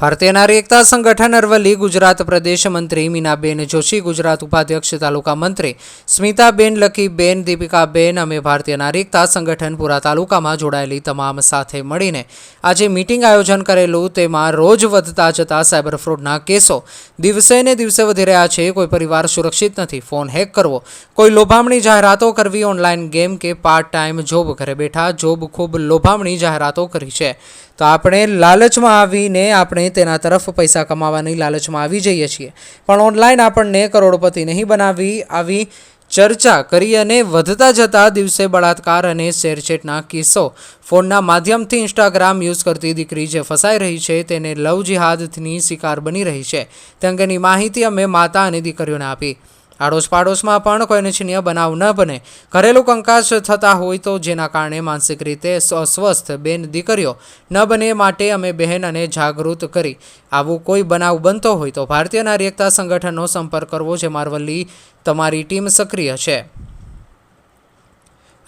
ભારતીય નારી સંગઠન અરવલ્લી ગુજરાત પ્રદેશ મંત્રી મીનાબેન જોશી, ગુજરાત ઉપાધ્યક્ષ તાલુકા મંત્રી સ્મિતાબેન લકીબેન, દીપિકાબેન અમે ભારતીય નારી એકતા સંગઠન પુરા તાલુકામાં જોડાયેલી તમામ સાથે મળીને આજે મીટિંગ આયોજન કરેલું. તેમાં રોજ વધતા જતા સાયબર ફ્રોડના કેસો દિવસે ને દિવસે વધી રહ્યા છે. કોઈ પરિવાર સુરક્ષિત નથી, ફોન હેક કરવો, કોઈ લોભામણી જાહેરાતો કરવી, ઓનલાઈન ગેમ કે પાર્ટ ટાઈમ જોબ ઘરે બેઠા જોબ ખૂબ લોભામણી જાહેરાતો કરી છે. તો આપણે લાલચમાં આવીને આપણે તેના તરફ પૈસા કમાવાની લાલચમાં આવી જઈએ છીએ. પણ ઓનલાઈન આપણને કરોડપતિ નહીં બનાવી આવી ચર્ચા કરી અને વધતા જતા દિવસે બળાત્કાર અને શેરછેટના કિસ્સો. ફોનના માધ્યમથી ઇન્સ્ટાગ્રામ યુઝ કરતી દીકરી જે ફસાઈ રહી છે તેને લવ જિહાદની શિકાર બની રહી છે. તે અંગેની માહિતી અમે માતા અને દીકરીઓને આપી. આડોશ પાડોશમાં પણ કોઈ નિચ્છનીય બનાવ ન બને. ઘરેલું કંકાસ થતા હોય તો જેના કારણે માનસિક રીતે અસ્વસ્થ બેન દીકરીઓ ન બને માટે અમે બહેન અને જાગૃત કરી. આવું કોઈ બનાવ બનતો હોય તો ભારતીય નારી એકતા સંગઠનનો સંપર્ક કરવો જે મારવલ્લી તમારી ટીમ સક્રિય છે.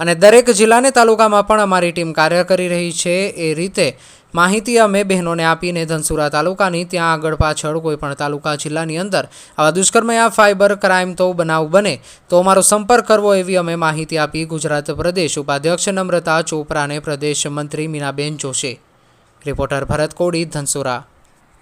અને દરેક જિલ્લાને તાલુકામાં પણ અમારી ટીમ કાર્ય કરી રહી છે એ રીતે માહિતી અમે બહેનોને આપીને ધનસુરા તાલુકાની ત્યાં આગળ પાછળ કોઈપણ તાલુકા જિલ્લાની અંદર આવા દુષ્કર્મ યા ફાઇબર ક્રાઇમ તો બનાવ બને. તો અમારો સંપર્ક કરવો એવી અમે માહિતી આપી ગુજરાત પ્રદેશ ઉપાધ્યક્ષ નમ્રતા ચોપરાને પ્રદેશ મંત્રી મીનાબેન જોશી રિપોર્ટર ભરત કોડી ધનસુરા.